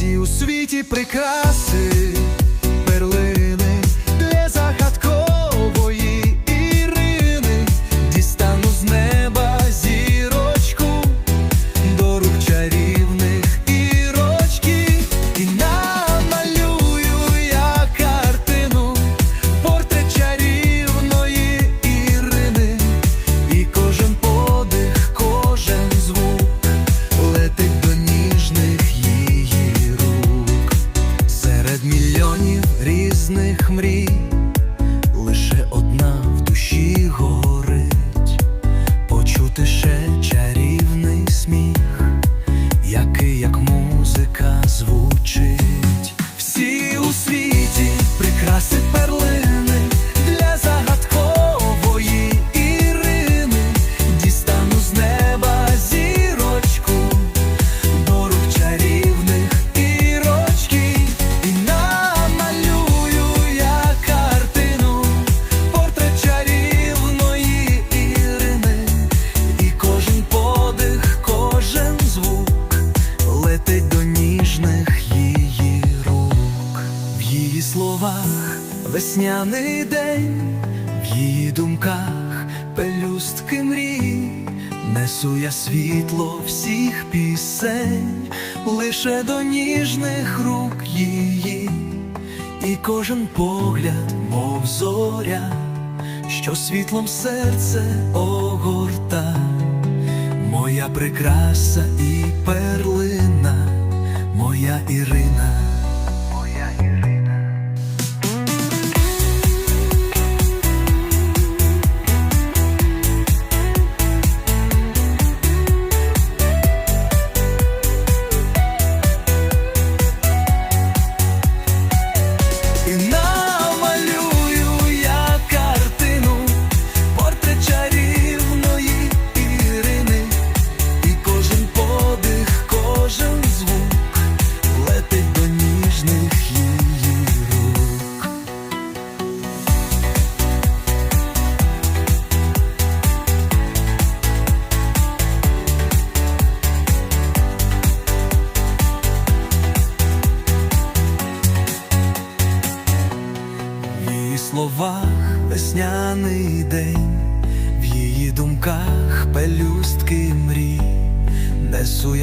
всі у світі прикраси, різних мрій. Словах весняний день, в її думках пелюстки мрій, несу я світло всіх пісень, лише до ніжних рук її, і кожен погляд, мов зоря, що світлом серце огорта. Моя прикраса і перлина, моя Ірина. І намалюю словах весняний день, в її думках пелюстки мрій, несу я